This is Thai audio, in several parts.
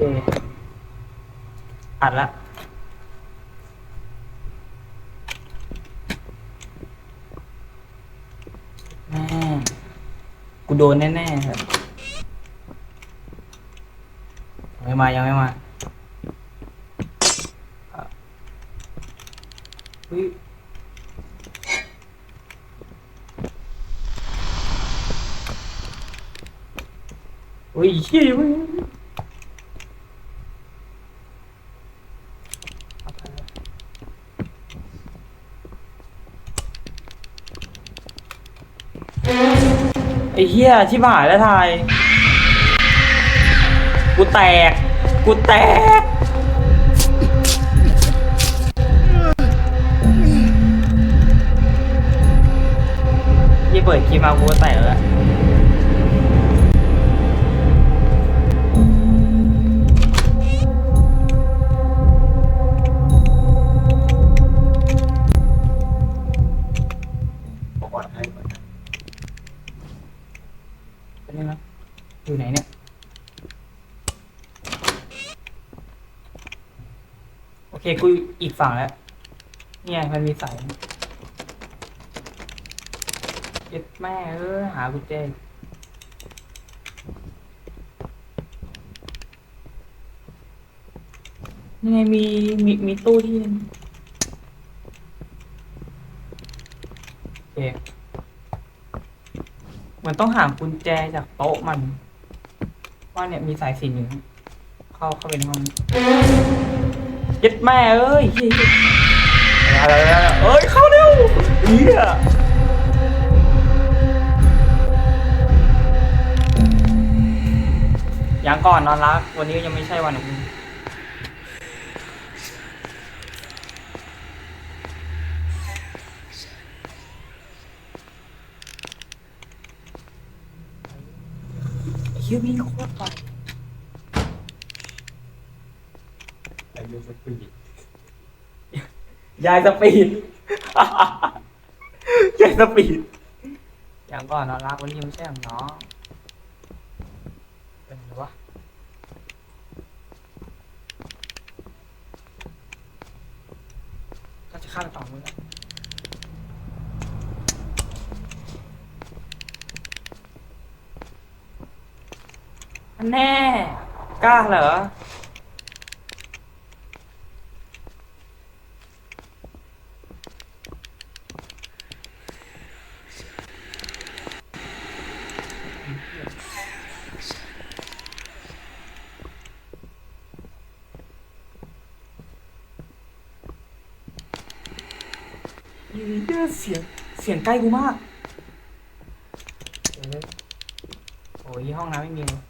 เคอัดละแม่กูโดนแน่ๆครับยังไม่มา ยังไม่มาอะเฮ้ยอุ้ยเฮียมึงไอ้เฮียที่บ่ายแล้วทาย กูแตก กูแตก ยี่เปิดคลิปมากูก็แตกแล้ว เคกูอีกฝั่งแล้ว เนี่ยมันมีสายเย็ดแม่เออหากุญแจนี่ไงมีมีมีตู้ที่นึงโอเคมันต้องหากุญแจจากโต๊ะมัน ว่าเนี่ยมีสายสิญจนอยู่เข้าเข้าไปในห้อง เย็ดแม่เอ้ยเฮ้ยอะไรอะไรเอ้ยเข้าเร็วเฮียยังก่อนนอนรัก วันนี้ยังไม่ใช่วันของมึงเฮียวิ่งโคตรไว อายุสปีดยายสปีด ยายสปีดอยังก่อนนอนรักวันนี้ไม่ใช่ของน้องเป็นไงวะก็จะข้าไปต่อมือแล้วแน่ กล้าเหรอ ยืนเยอะเสียงเสียงใกล้กูมากเดี๋ยวเลยโอ้ยห้องน้ำไม่มีเลย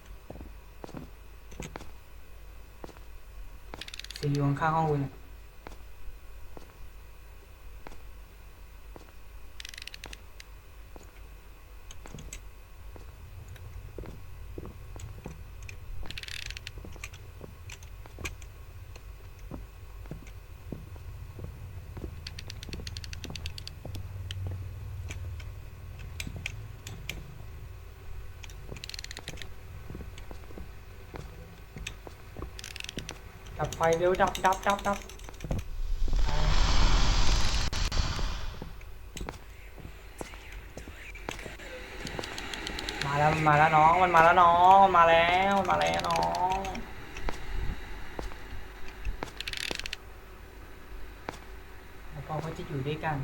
เสีอยู่ข้างๆห้องกูเนี่ย ฟเร็วดับดับดับดับมาแล้วมาแล้วน้องมันมาแล้วน้องมาแล้วมันมาแล้วน้องแล้วก็เขาจะอยู่ด้วยกัน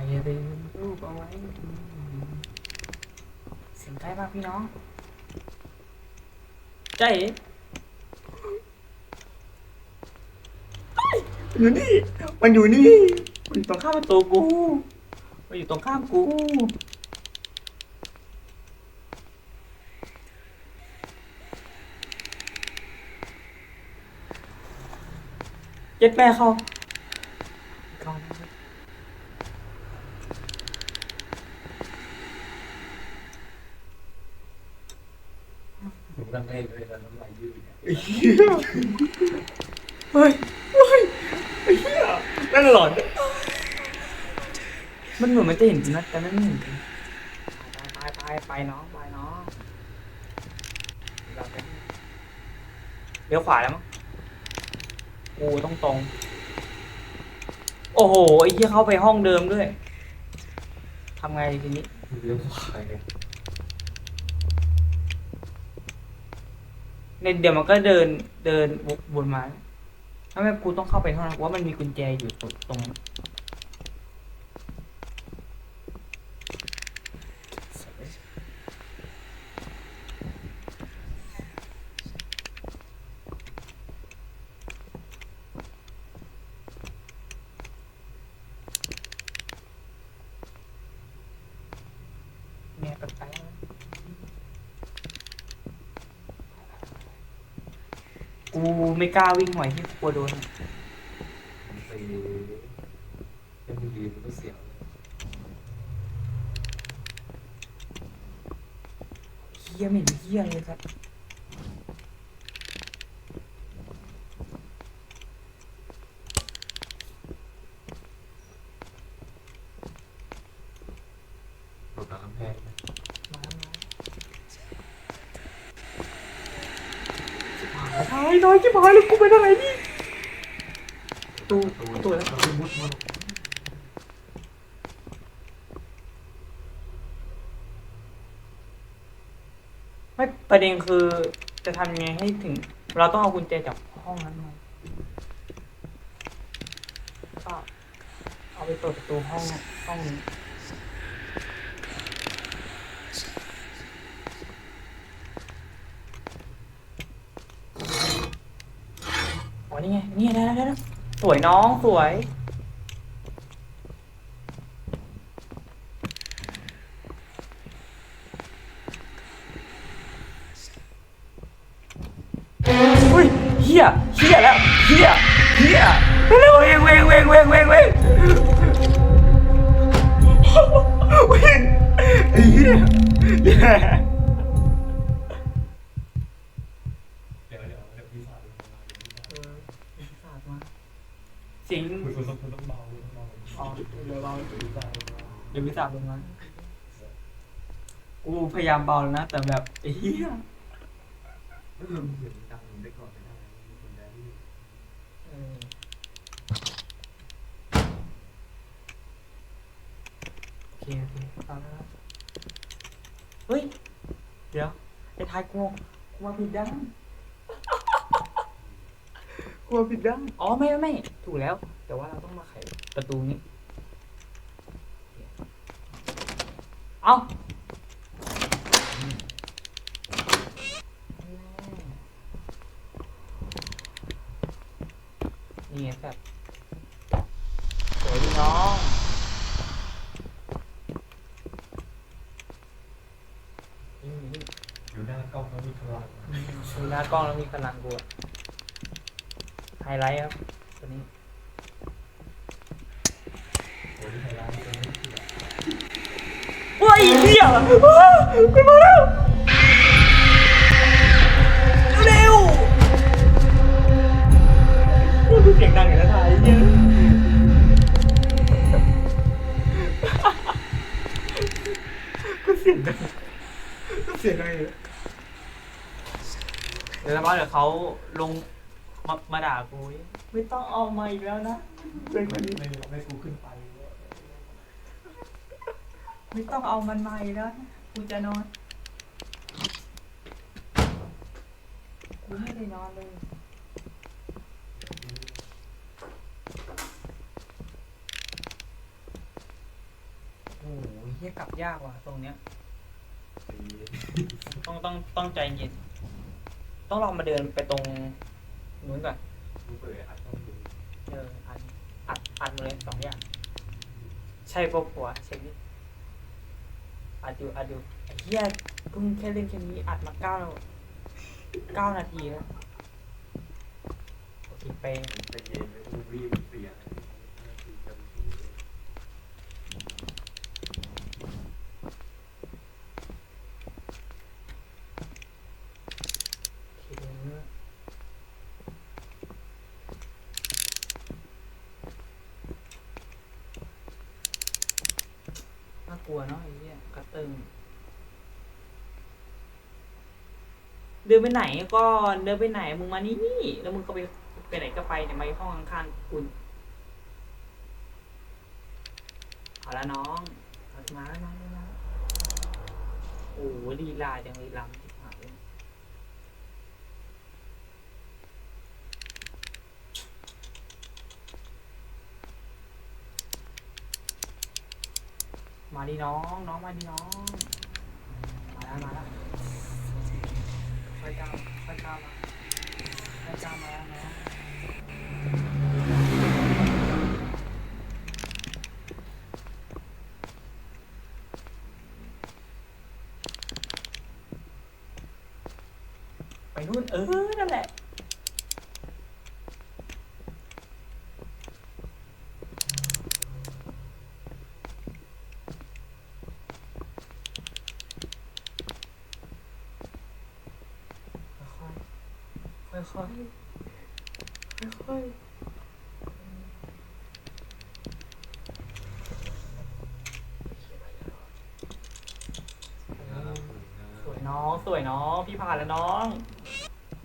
ใครลืมรูปเอาไว้ เสียงใกล้มากพี่น้อง ใจเอ๋เอ้ยอยู่นี่ มันอยู่นี่ มันอยู่ตรงข้ามประตูกู มันอยู่ตรงข้ามกูเจ็ดแม่เข้าเข้านะ ดูกัน เล่นด้วยเฮ้ยเฮ้ยไอ้เหี้ยนั่นหลอน มันเหมือนมันจะเห็นนะแต่มันไม่เห็นไปไปไปไปน้องไปน้องเลี้ยวขวาแล้วมั้งกูต้องตรง โอ้โหไอ้ที่เข้าไปห้องเดิมด้วยทำไงทีนี้ เลี้ยวขวาไง ในเดี๋ยวมันก็เดินเดินวนมาถ้าไม่กูต้องเข้าไปเท่านั้นว่ามันมีกุญแจอยู่ตรงตรงนั้นเนี่ยแปลกๆ กูไม่กล้าวิ่งไหวที่กลัวโดนไปยังมีดีมันก็เสียวเลยเฮียไม่เห็นเฮียเลยครับ รถน้ำแพงนะ มา มายน้อยที่พายเลยกูไปทางไหนนี่ตูตูแล้วตูมุดมันไม่ประเด็นคือจะทำยังไงให้ถึง เราต้องเอากุญแจจากห้องนั้นมาก็เอาไปเปิดประตูห้องห้องนี้ นี่ไง นี่ได้แล้วได้แล้วสวยน้องสวยเฮ้ยเฮียเฮียแล้วเฮียเฮียเร็วเวงเวงเวงเวงเวงเวงเวงไอ้เฮียแย่ เดี๋ยวเดี๋ยวเดี๋ยวพี่สาวดูมาเดี๋ยวพี่สาว สิง คุยคนต้องคนต้องเบาต้องเบา อ๋อเดี๋ยวเบา พี่สาว เดี๋ยวพิศาจลงมากูพ ยายามเบาแล้วนะ แต่แบบไอ้เฮียไม่ยเสียงดังได้ก่อนไม่ได้คนแดนที่เออโอเคโอเคตามแล้วเฮ้ย เดี๋ยวไอ้ทายกูกูมาผิดด้านกลัวผิดด้านอ๋อไม่ไม่ไม่ถูกแล้ว แต่ว่าเราต้องมาไขประตูนี้ เอา นี่ไงแบบสวยดีน้องนี่นี่อยู่หน้ากล้องแล้วมีพลังดูหน้ากล้องแล้วมีพลังบวกไฮไลท์ครับตัวนี้โอ้ยไฮไลท์ตรงนี้คือแบบว้ายเหี้ยว้าวคุณมาแล้ว สียงดังก็เสียงดังอยู่เดี๋ยวสักพักเดี๋ยวเขาลงมามาด่ากูไม่ต้องเอามาอีกแล้วนะเป็นคนนี้ไม่ไม่กูขึ้นไป ไม่ต้องเอามันมาอีกแล้วนะกูจะนอนกูไม่ได้นอนเลยโอ้โหเฮียกลับยากว่ะตรงเนี้ย ต้องต้องต้องใจเย็น ต้องลองมาเดินไปตรงนู้นก่อนเปิดอัดต้องดูเอออัดอัดอัดมเลยสองอย่าง ใช่ปะผัวเช็คดิอัดดูอัดดูไอ้เฮียเพิ่งแค่เล่นแค่นี้อัดมาเก้าเก้านาทีแล้วโอเคไป ใจเย็นไม่ต้องรีบเปลี่ยนคือจะไปดู โอเคเดี๋ยวนะ ลัวเนาะไอ้เหี้ยกระตึงเดินไปไหนก่อนเดินไปไหนมึงมานี่นี่แล้วมึงก็ไปไปไหนก็ไปเนี่ยมาห้องข้างๆคุณเอาละน้องมาแล้วน้องมาแล้วโอ้โหลีลาจังลีลาจิบหายลย มาดิน้องน้องมาดิน้อง มาแล้วมาแล้วไปตามไปตามมาไปตามมาแล้วนะไปนู่นเออนั่นแหละ ค่อยๆ ค่อยๆ ค่อยสวยน้องสวยน้องพี่ผ่านแล้วน้อง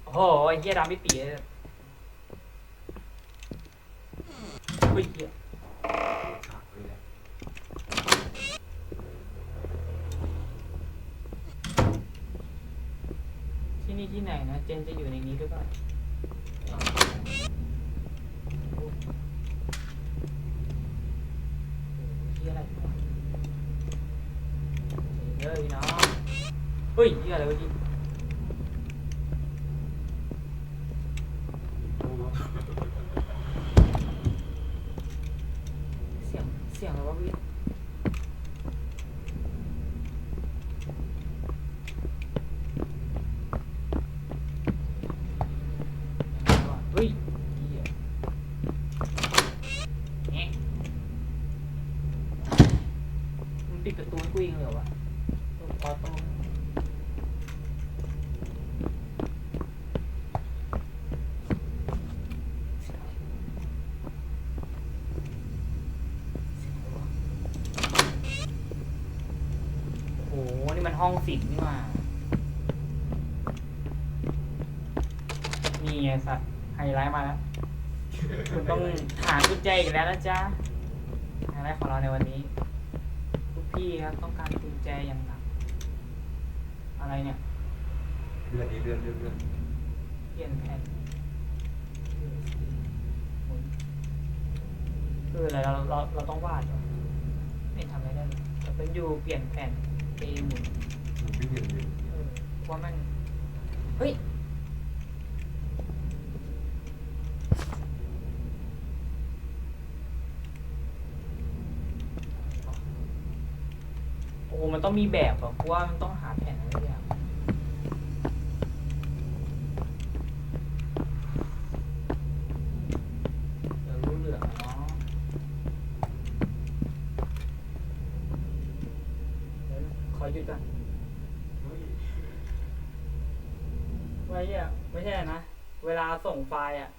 โอ้โหไอ้เหี้ยดำไม่ตีเลยเฮ้ยเหี้ยที่นี่ที่ไหนนะ เจนจะอยู่ในนี้หรือเปล่า โอ้โหเหี้ยอะไรวะเฮ้ยน้อง เฮ้ยเหี้ยอะไรวะจีเสียง เสียงอะไรวะพี่เฮ้ยเหี้ยแงะมึงปิดประตูให้กูเองเลยเหรอวะตัวออโต้โอ้โห นี่ มันห้องสิบนี่หว่านี่ไงสัตว์ไฮไลท์มาแล้ว คุณต้องหากุญแจอีกแล้วนะจ๊ะไฮไลท์ของเราในวันนี้ทุกพี่ครับต้องการกุญแจอย่างหนักอะไรเนี่ยเลื่อนนี้เลื่อนเลื่อนเลื่อนเปลี่ยนแผ่นคืออะไรเราเราเราต้องวาดเหรอไม่ทำอะไรได้เลยเราเป็นอยู่เปลี่ยนแผ่น เอหมุนมันไม่เห็นเลยเออว่ามันเฮ้ยโอ้โหมันต้องมีแบบอะกูว่ามันต้องหาแผนอะไรอย่างเดี๋ยวรู้เหลืองอะเนาะเดี๋ยวขอหยุดก่อน ไว้อะไม่ใช่นะ เวลาส่งไฟล์อะ